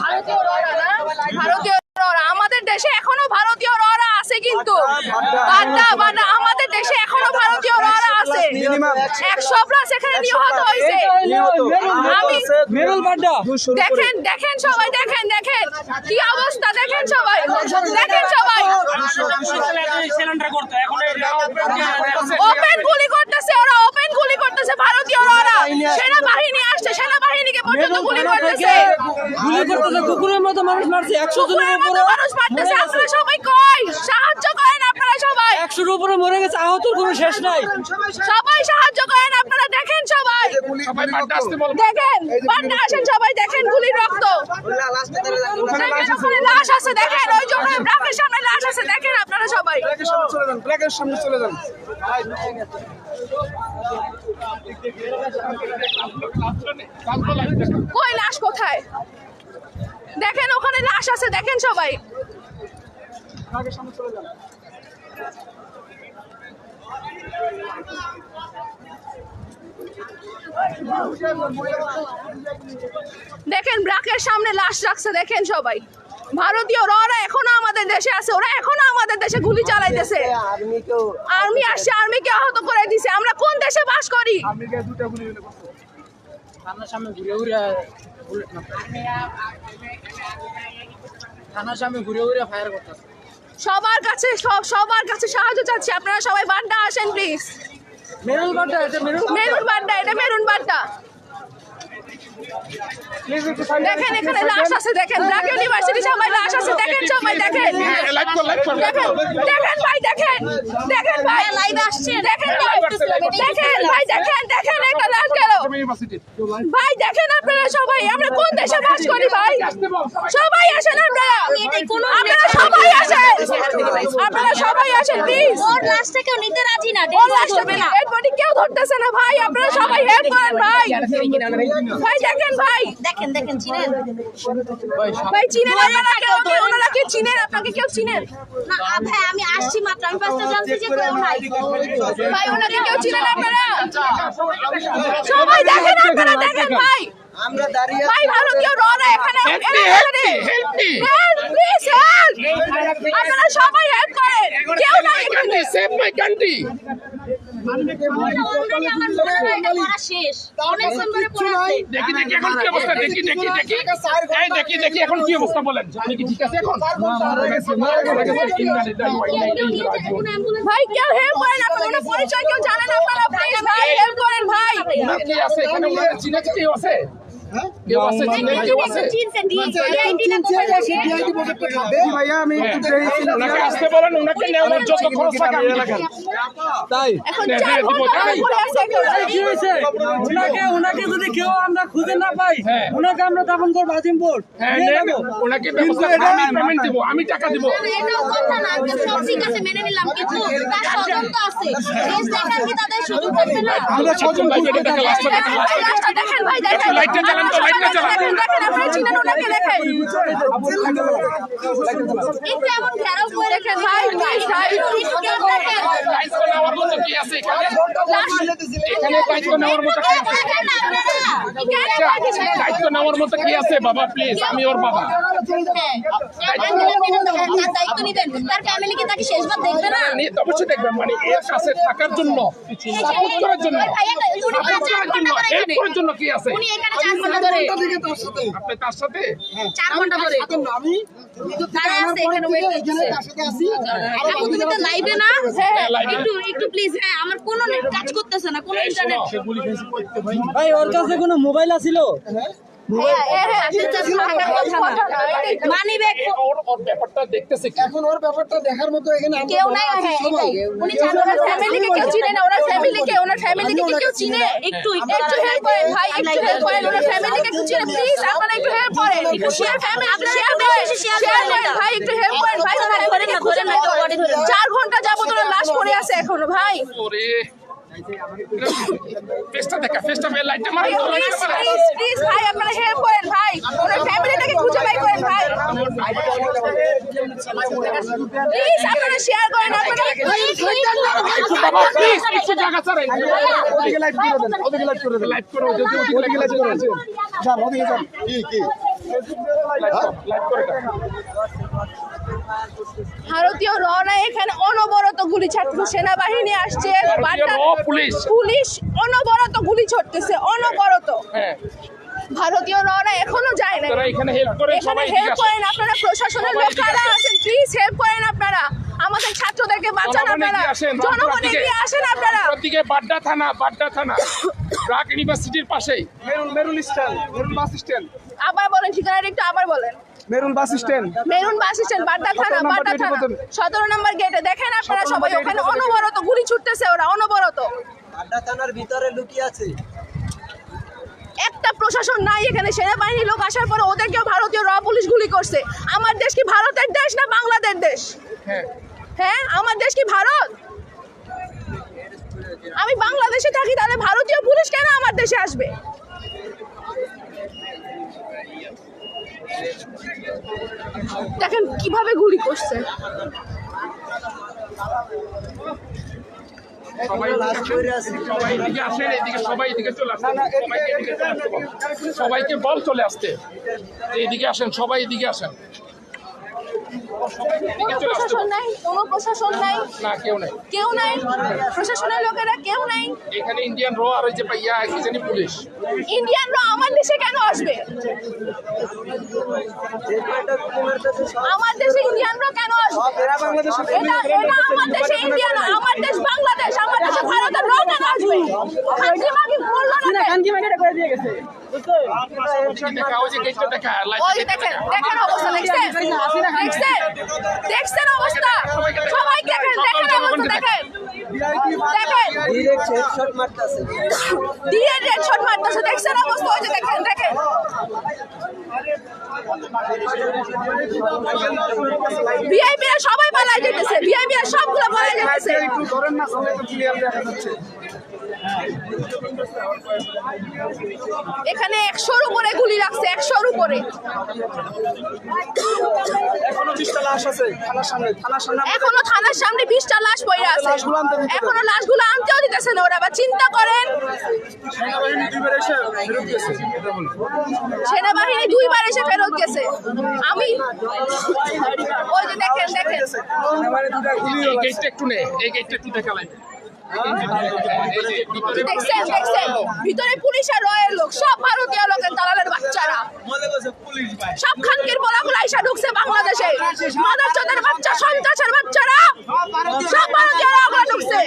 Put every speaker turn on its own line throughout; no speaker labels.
ভারতীয় ররা ররা আমাদের দেশে এখনও ভারতীয় ররা আছে কিন্তু। আমাদের দেশে এখনও ভারতীয় ররা আছে। একশো প্লাস নিহত হয়েছে। দেখেন দেখেন সবাই, দেখেন দেখেন। কি অবস্থা? দেখেন সবাই। দেখেন সবাই। ওপেন গুলি করতেছে ওরা ওপেন গুলি করতেছে ভারতীয় ওরা সেনাবাহিনী আসছে সেনাবাহিনীকে পর্যন্ত গুলি করতেছে।
গুলি করতেছে কুকুরের মতো মানুষ মারছে একশো জনের উপরে।
মানুষ মারতেছে আপনারা সবাই কই সাহায্য করেন আপনারা সবাই?
একশোর উপরে মরে গেছে আহতর কোনো শেষ নাই।
সবাই সাহায্য করেন আপনারা দেখেন সবাই। দেখেন পান্ডা আসেন সবাই দেখেন গুলির রক্ত। দেখেন ওখানে লাশ আছে দেখেন ওই যে ব্রাকের সামনে লাশ আছে দেখেন আপনারা সবাই।
ব্ল্যাকের সামনে চলে যান।
কই লাশ কোথায়? দেখেন ওখানে লাশ আছে দেখেন সবাই। দেখেন ব্রাকের সামনে লাশ রাখছে দেখেন সবাই। ভারতীয় ররা এখনও আমাদের দেশে আছে ওরা এখনও আমাদের দেশে গুলি চালাইতেছে। আর্মি আসছে আর্মিকে আহত করে দিছে। আমরা কোন দেশে বাস করি
থানার সামনে ঘুরে ঘুরে থানার সামনে ঘুরে ঘুরে ফায়ার করতেছে।
সবার কাছে সব সবার কাছে সাহায্য চাচ্ছি। আপনারা সবাই বাড্ডা আসেন প্লিজ
মেরুন বাড্ডা এটা
মেরুন বাড্ডা এটা মেরুন বাড্ডা। দেখেন এখানে লাশ আছে দেখেন। ঢাকা ইউনিভার্সিটি সবাই লাশ আছে দেখেন সবাই দেখেন। দেখেন দেখেন ভাই দেখেন। দেখেন ভাই। লাইভ আসছে। দেখেন ভাই। দেখেন ভাই দেখেন দেখেন একটা লাশ গেল ভাই দেখেন আপনারা সবাই আমরা কোন দেশে বাস করি ভাই? সবাই আসেন আপনারা আপনারা সবাই আসেন। আপনারা সবাই আসেন প্লিজ
ওর লাশটা কেউ নিতে রাজি না
ওর লাশটা কেউ ধরতেছে না ভাই আপনারা সবাই হেল্প করেন ভাই। ভাই দেখেন ভাই।
দেখেন দেখেন চিনেন?
ভাই চিনেন আপনারা কেউ কেউ ওনারা কি চিনেন? আপনাকে কেউ চিনেন?
না ভাই আমি আসছি মাত্র আমি পাঁচটা জানছি যে কেউ নাই।
ভাই ওনাকে কেউ চিনেন আপনারা? সবাই দেখেন আপনারা দেখেন ভাই।
আমরা দাঁড়িয়ে
ভাই ভারতীয় ররা এখানে হেল্প প্লিজ হেল্প আপনারা সবাই হেল্প করেন। কেউ নাই এখানে।
সেভ মাই কান্ট্রি
অলরেডি আমার মনে হয় এটা করা শেষ। অনেক সুন্দরে পড়ে আছে
দেখি দেখি এখন কি অবস্থা দেখি দেখি দেখি। এই দেখি দেখি এখন কি অবস্থা বলেন? ঠিক আছে এখন?
ভাই কেউ হেল্প করেন আপনারা পরিচয় কেউ জানেন আপনারা প্লিজ ভাই হেল্প করেন ভাই।
কি আছে? এখানে ওনার চিনে কেউ আছে?
আমি।
ওনাকে
যদি কেউ আমরা খুঁজে না পাই। ওনাকে আমরা দাফন করব আজিমপুর।
ওনাকে টাকা দিব।
এটাও কথা না যে সব ঠিক আছে মেনে নিলাম কিন্তু তার স্বজন তো আছে। শেষ দেখার কি তাদের সুযোগ থাকবে না?
আমরা ছজন
দেখেন ভাই দেখেন।
লাইটটা জ্বালান তো, লাইটটা
দেখেন
দায়িত্ব নেওয়ার মতো কি আছে আচ্ছা, বাবা প্লিজ আমি ওর বাবা অবশ্যই দেখবেন মানে এর কাছে থাকার জন্য সাপোর্ট করার জন্য জন্য কি আছে
উনি এখানে চার ঘণ্টা
আপনি তার সাথে?
চার ঘণ্টা ধরে। তারা আছে এখানে ওয়েট করতেছে আপু তুমি তো লাইভে না? একটু একটু প্লিজ হ্যাঁ আমার কোনো নেট কাজ করতেছে না কোনো ইন্টারনেট
ভাই ওর কাছে কোনো মোবাইল আছিল?
মানি ব্যাগ
ওর ওর ব্যাপারটা দেখতেছে
এখন ওর ব্যাপারটা দেখার মতো এখানে
কেউ নাই হ্যাঁ উনি চার
ফ্যামিলিকে কেউ চিনে না ওনার ফ্যামিলিকে ওনার ফ্যামিলিকে কেউ চিনে।
একটু
একটু হেল্প করেন ভাই একটু হেল্প করেন ওনার ফ্যামিলিকে একটু চিনে প্লিজ আপনারা একটু হেল্প করেন। শেয়ার ফ্যামিলি শেয়ার করেন। শেয়ার
করেন
করেন ভাই একটু হেল্প করেন ভাই ওনার ফ্যামিলিকে খুঁজে বের চার ঘণ্টা যাবত ওনার লাশ পড়ে আছে এখনও ভাই।
ফেসটা দেখা ফেসটা লাইটটা
প্লিজ প্লিজ প্লিজ ভাই আপনারা হেল্প
যান
লাইভ করে দাও।
ভারতীয় রনা এখানে অনবরত গুলি ছাড়তেছে সেনাবাহিনী আসছে।
পুলিশ
অনবরত গুলি ছড়তেছে অনবরত।
হ্যাঁ।
ভারতীয় রনা এখনও যায় না
এখানে হেল্প
করেন আপনারা প্রশাসনের লোক কারা আছেন প্লিজ হেল্প করেন আপনারা। আমাদের ছাত্রদেরকে বাঁচান আপনারা। জনগণ। এগিয়ে আসেন আপনারা।
বাড্ডা থানা বাড্ডা থানা। প্রাক ইউনিভার্সিটির পাশেই
Merul Merul stand Merul bus stand.
আবার বলেন ঠিকানাটা একটু আবার বলেন।
Merul bus stand.
Merul bus stand Badda থানা বাড্ডা থানা।
বলতেন।
সতেরো নম্বর গেটে। দেখেন আপনারা সবাই ওখানে অনবরত গুলি ছুটতেছে ওরা অনবরত।
আড্ডা থানার ভিতরে লুকিয়ে আছে।
একটা প্রশাসন নাই এখানে সেনাবাহিনী লোক আসার পরে ওদেরকেও ভারতীয় র পুলিশ গুলি করছে। আমার দেশ কি ভারতের দেশ না বাংলাদেশ দেশ?
হ্যাঁ।
হ্যাঁ আমার দেশ কি ভারত? আমি বাংলাদেশে থাকি তাহলে ভারতীয় পুলিশ কেন আমার দেশে আসবে? দেখেন কীভাবে গুলি করছে।
সবাই সবাই এদিকে আসেন এদিকে সবাই এদিকে চলে আসেন। সবাইকে এদিকে চলে আসতে বল। সবাইকে বল চলে আসতে। এইদিকে এদিকে আসেন সবাই এদিকে আসেন।
কোনো প্রশাসন নাই কোনো প্রশাসন নাই।
না কেউ নেই।
কেউ নাই। প্রশাসনের লোকেরা কেউ নাই।
এখানে ইন্ডিয়ান র আর ওই যে পাইয়া কি জানি পুলিশ।
ইন্ডিয়ানরা আমার দেশে কেন আসবে? আমার দেশে ইন্ডিয়ানরা কেন আসবে? এটা এটা আমার দেশে ইন্ডিয়া না আমার দেশ বাংলাদেশ আমার দেশে ভারতের লোক কেন আসবে? খানকি মাগি বলল না দেখেন অবস্থা দেখছেন দেখছেন দেখছেন অবস্থা সবাই দেখেন। দেখেন অবস্থা দেখেন।
ডিরেক্ট হেডশট মারতাছে।
দিয়ে রেড শট দেখছেন অবস্থা? ওই দেখেন দেখেন। ভিআইপিরা সবাই যেতেছে ভিআইপিরা সবগুলো যেতেছে।
একটু ধরেন না সামনে তো ক্লিয়ার দেখা যাচ্ছে
এখানে একশোর উপরে গুলি লাগছে একশোর উপরে।
এখনও বিশটা লাশ আছে থানার সামনে। থানার
এখনও থানার সামনে বিশটা লাশ পড়ে আছে। এখনও লাশগুলো আনতেও দিতেছে না ওরা বা চিন্তা করেন।
সেনাবাহিনী দুইবার এসে ফেরত গেছে।
আমি ওই যে দেখেন দেখেন।
একটু নে গেটটা একটু দেখা
দেখছেন দেখছেন? ভিতরে পুলিশ আর রয়ের লোক, সব ভারতীয় লোকের দালালের বাচ্চারা। সব খানকির বলাগুলো আইসা ঢুকছে বাংলাদেশে। মাদার চোদের বাচ্চা, সন্ত্রাসের বাচ্চারা। সব ভারতীয় লোকরা ঢুকছে।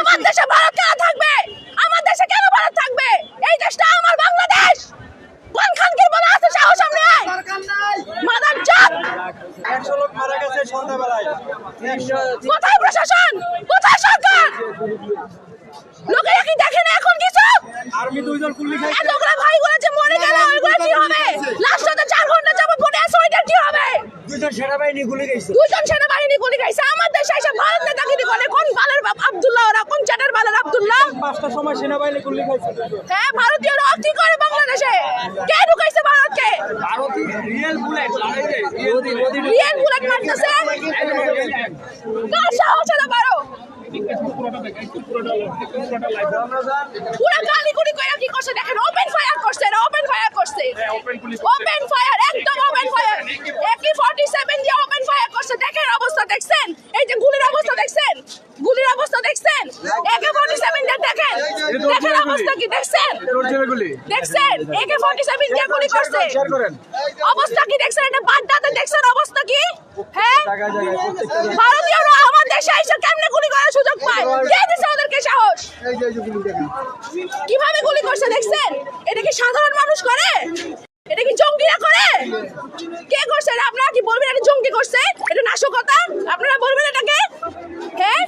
আমার দেশে ভারত কেন থাকবে? আমার দেশে কেন ভারত থাকবে? এই দেশটা আমার বাংলাদেশ! কোন খানকির বলা আছে সাহস আয় মাদার চাপ
একশো লোক মারা গেছে সন্ধ্যাবেলায়।
কোথায় প্রশাসন? কোথায় সরকার? লোকেরা কি দেখে না এখন কিছু?
আর্মি দুইজন খাইছে
এতগুলো ভাইগুলো যে মরে গেল ওইগুলো কি হবে? লাস্টে চার ঘণ্টা যাবত পড়ে আছে ওইটা কি হবে?
দুইজন সেনাবাহিনী গুলি খাইছে।
দুইজন সেনাবাহিনী গুলি খাইছে। আমার দেশে এসে ভারত নেতাগিরি করে কোন বালের বাপ আব্দুল্লাহ ওরা? কোন চাটার বালের আব্দুল্লাহ?
সময় সেনাবাহিনী গুলি খাইছে।
হ্যাঁ ভারতীয়রা কি করে বাংলাদেশে। কে ঢুকাইছে ভারতকে?
রিয়েল বুলেট
রিয়েল বুলেট মারতেছে? কার সাহস এত বড় পুরো গালি গুলি করে কি করছে দেখেন? ওপেন ফায়ার করছে এরা ওপেন ফায়ার করছে।
ওপেন
ফায়ার একদম ওপেন ফায়ার একি 47 দিয়ে ওপেন ফায়ার করছে দেখেন অবস্থা দেখছেন এই যে গুলির অবস্থা দেখছেন গুলির অবস্থা দেখছেন একি 47 দিয়ে দেখেন অবস্থা কি? দেখছেন? দেখছেন? একে 47 দিয়ে গুলি করছে। অবস্থা কি? দেখছেন? এটা বাড্ডাতে দেখছেন অবস্থা কি? হ্যাঁ? ভারতীয়রা আমার দেশে এসে কেমনে গুলি করার সুযোগ পায়? কে দিছে ওদেরকে সাহস? কীভাবে গুলি করছে দেখছেন? এটা কি সাধারণ মানুষ করে? এটা কি জঙ্গিরা করে? কে করছে আপনারা কি বলবেন এটা জঙ্গি করছে? এটা নাশকতা? আপনারা বলবেন এটাকে? হ্যাঁ?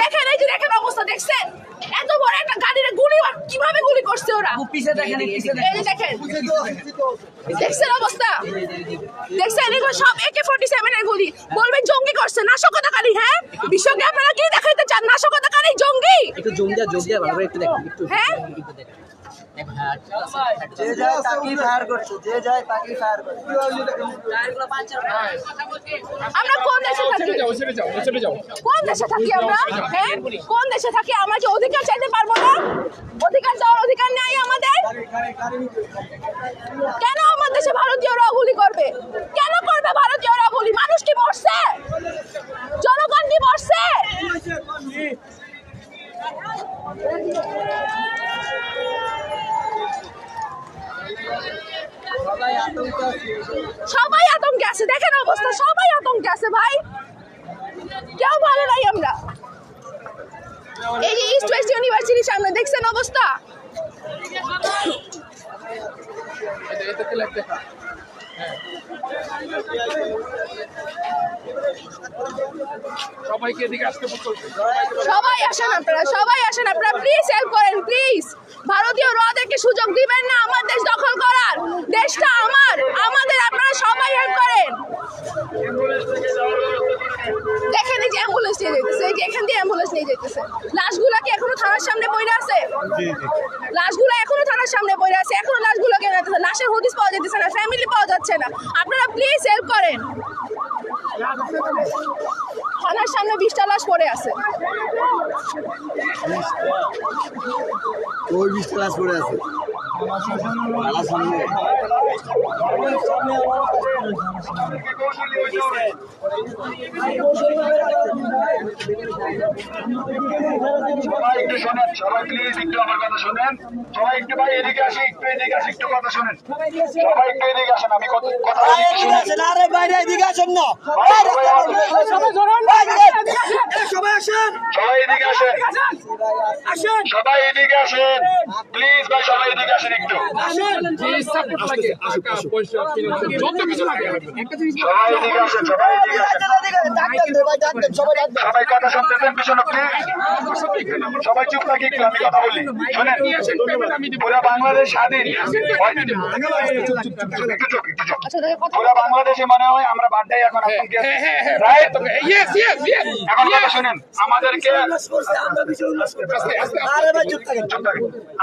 দেখেন
এই যে দেখেন অবস্থা দেখছেন? এত বড় একটা গাড়ির গুলি কীভাবে গুলি করছে ওরা?
পিছে দেখেন পিছে
দেখেন দেখছেন অবস্থা? দেখছেন এগুলো সব একে ফোর্টি সেভেনের গুলি। বলবেন জঙ্গি করছে নাশকতাকারী হ্যাঁ? বিশ্বকে আপনারা কি দেখাইতে চান? নাশকতাকারী জঙ্গি?
একটু জঙ্গি জঙ্গি ভালো করে একটু দেখেন
হ্যাঁ?
যে যায় তাকেই ফায়ার করছে যে যায় তাকেই ফায়ার করছে।
আমরা কোন দেশে থাকি?
ছেড়ে যাও ছেড়ে যাও ছেড়ে যাও।
কোন দেশে থাকি আমরা? হ্যাঁ? কোন দেশে থাকি আমরা কি অধিকার চাইতে পারব না? অধিকার চাওয়ার অধিকার নেই আমাদের? কেন আমার দেশে ভারতীয়রা গুলি করবে? কেন করবে ভারতীয়রা গুলি মানুষ কি মরছে জনগণ কি মরছে সবাই আতঙ্কে আছে দেখেন অবস্থা সবাই আতঙ্কে আছে ভাই কেউ ভালো নাই আমরা এই যে ইস্ট ওয়েস্ট ইউনিভার্সিটির সামনে দেখছেন অবস্থা?
সবাইকে এদিকে আসতে
সবাই আসেন আপনারা সবাই আসেন আপনারা প্লিজ হেল্প করেন প্লিজ ভারতীয় রদেরকে সুযোগ দিবেন না আমার দেশ দখল করার। দেশটা আমার আমাদের আপনারা সবাই হেল্প করেন দেখেন এই যে অ্যাম্বুলেন্স নিয়ে যেতেছে এই যে এখান দিয়ে অ্যাম্বুলেন্স নিয়ে যেতেছে লাশগুলা কি এখনও থানার সামনে পড়ে আছে? লাশগুলো এখনও থানার সামনে পড়ে আছে। এখনও লাশগুলো কেন লাশের হদিস পাওয়া যেতেছে না। ফ্যামিলি পাওয়া যাচ্ছে না। আপনারা প্লিজ হেল্প করেন। থানার সামনে বিশটা লাশ পড়ে আছে।
ওই বিশ ক্লাস পড়ে আছে।
সবাই একটু শোনেন সবাই প্লিজ একটু আমার কথা শোনেন। সবাই একটু ভাই এদিকে আসি একটু এদিকে আসি একটু কথা শোনেন। সবাই একটু এদিকে আসেন আমি কথা কথা বলি একটু শুনেন।
আরে বাইরে এদিকে আসেন না।
ভাই, সবাই আমার-
সবাই আসেন।
সবাই এদিকে আসেন। সবাই এদিকে আসেন। প্লিজ ভাই সবাই এদিকে আসেন। একটু
সাপোর্ট লাগে টাকা পয়সা যত কিছু লাগে
সবাই এদিকে আসেন সবাই এদিকে আসেন সবাই কথা শুনতেছেন পিছনে সবাই চুপ থাকি একটু আমি কথা বলি শোনেন পুরো বাংলাদেশ স্বাধীন
আচ্ছা
পুরো বাংলাদেশে মনে হয় আমরা বাড্ডাই এখন।
হ্যাঁ হ্যাঁ হ্যাঁ
এখন কথা শুনেন আমাদেরকে।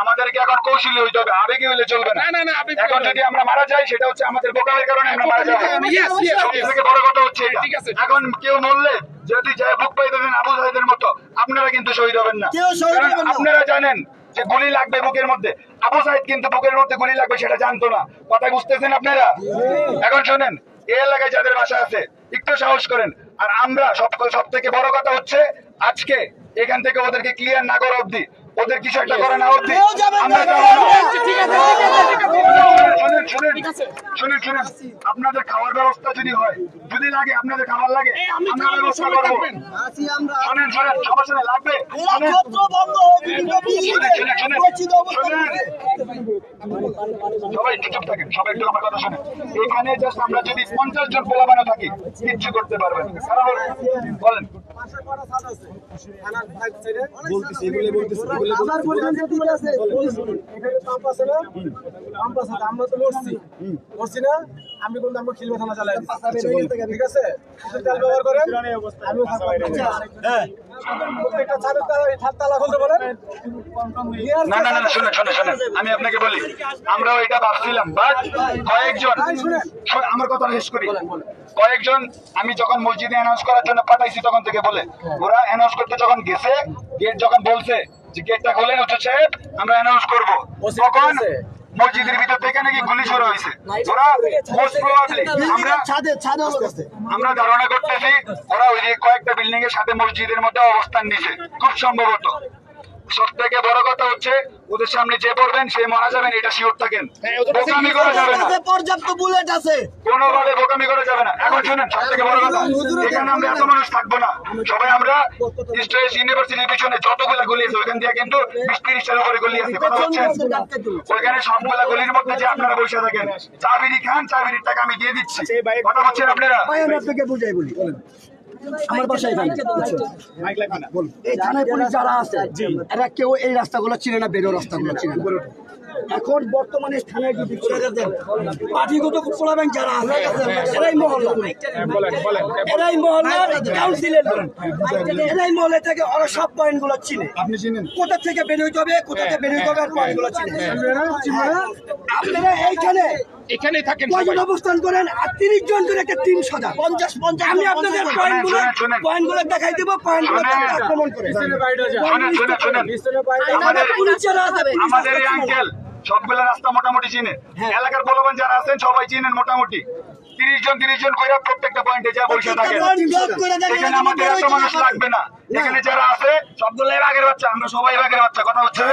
আমাদেরকে এখন কৌশলী হইতে হবে আবেগে হইলে চলবে না।
না না আপনি
এখন যদি আমরা মারা যাই সেটা হচ্ছে আমাদের বোকামের কারণে আমরা মারা যাব। থেকে বড় কথা হচ্ছে
ঠিক আছে।
এখন কেউ মরলে যদি যায় বুক পাইতে দেন আবু জাহেদের মতো আপনারা কিন্তু শহীদ হবেন না।
কেউ শহীদ হবেন না।
আপনারা জানেন যে গুলি লাগবে বুকের মধ্যে। আবু সাইদ কিন্তু বুকের মধ্যে গুলি লাগবে সেটা জানতো না। কথা বুঝতেছেন আপনারা? এখন শোনেন এই এলাকায় যাদের বাসা আছে একটু সাহস করেন। আর আমরা সব সব থেকে বড় কথা হচ্ছে আজকে এখান থেকে ওদেরকে ক্লিয়ার না করা অবধি ওদের কিছু একটা করে না অবধি
কেউ যাবেন না,
আমরা
কেউ
যাব। না।
যাবেন না।
ঠিক আছে ঠিক আছে ঠিক আছে।
শুনেন, শুনেন, শুনেন, শুনেন, আপনাদের খাওয়ার ব্যবস্থা যদি হয় যদি লাগে আপনাদের খাবার লাগে আমরা ব্যবস্থা
সবাই
করব।
আসি আমরা।
শোনেন শোনেন সমস্যা নেই লাগবে।
হয়ে।
সবাই একটু চুপ থাকেন সবাই একটু আমার কথা শুনেন। এখানে জাস্ট আমরা যদি পঞ্চাশ জন পোলাবানো থাকি কিচ্ছু করতে পারবেন। বলেন।
আমার
না আমরা তো লড়ছি। লড়ছি না আমি কিন্তু আমরা খিলবে থানা চালাই ঠিক আছে? ব্যবহার করেন। আমি হ্যাঁ
না না না আমি আপনাকে বলি আমরাও এটা ভাবছিলাম বাট কয়েকজন আমার কথা শেষ করি। কয়েকজন আমি যখন মসজিদে অ্যানাউন্স করার জন্য পাঠাইছি তখন থেকে বলে ওরা অ্যানাউন্স করতে যখন গেছে গেট যখন বলছে যে গেটটা খোলেন সাহেব আমরা অ্যানাউন্স করব। তখন মসজিদের ভিতর থেকে নাকি গুলি শুরু হয়েছে। ওরা আমরা আমরা ধারণা করতেছি ওরা ওই যে কয়েকটা বিল্ডিং এর সাথে মসজিদের মধ্যে অবস্থান নিছে। খুব সম্ভবত। সব থেকে বড় কথা হচ্ছে ওদের সামনে যে পড়বেন সে মারা যাবেন এটা শিওর থাকেন।
হ্যাঁ, ওদের কাছে
বোকামি করা যাবে না।
পর্যাপ্ত বুলেট আছে।
কোনোভাবে বোকামি করা যাবে না। এখন শুনেন সব থেকে বড় কথা এখানে আমরা এত মানুষ থাকব না। সবাই আমরা স্টেজ ইউনিভার্সিটির পিছনে যতগুলা গলি আছে ওইখান দিয়ে কিন্তু বিশ তিরিশটার উপরে গলি আছে কথা ওইখানে সবগুলা গলির মধ্যে যে আপনারা বসে থাকেন চাবিরি খান চাবিরির টাকা আমি দিয়ে দিচ্ছি। কথা হচ্ছেন আপনারা?
আপনাকে বুঝাই বলি। আমার বাসা এখানে এই থানায় পুলিশ যারা আছে এরা কেউ এই রাস্তাগুলো চিনে না বেরো রাস্তাগুলো চিনে না।
এখন বর্তমানে যদি যারা আছে এরাই মহল্লা।
হ্যাঁ,
এরাই মহল্লার কাউন্সিলের এরাই মহল্লা থেকে ওরা সব পয়েন্টগুলো চিনে।
আপনি চিনেন?
কোথা থেকে বেরোতে হবে কোথা থেকে বেরোতে হবে পয়েন্টগুলো চিনে। আপনারা এইখানে
এখানেই থাকেন
কয়জন অবস্থান করেন? আর তিরিশ জন করে একটা টিম সাজা পঞ্চাশ পঞ্চাশ আমি আপনাদের পয়েন্টগুলো
শোনেন, শোনেন।
পয়েন্টগুলো দেখাই দেবো পয়েন্টগুলো
শোনেন।
আক্রমণ করে।
শোনেন আমাদের আঙ্কেল সবগুলো রাস্তা মোটামুটি চিনে। এলাকার বলবান যারা আছেন সবাই চিনেন মোটামুটি। তিরিশ জন তিরিশ জন করে প্রত্যেকটা পয়েন্টে যা বসে
দেন,
এখানে আমাদের এত মানুষ লাগবে না। এখানে যারা আছে সবগুলো এর আগের বাচ্চা। আমরা সবাই এর আগের বাচ্চা। কথা হচ্ছে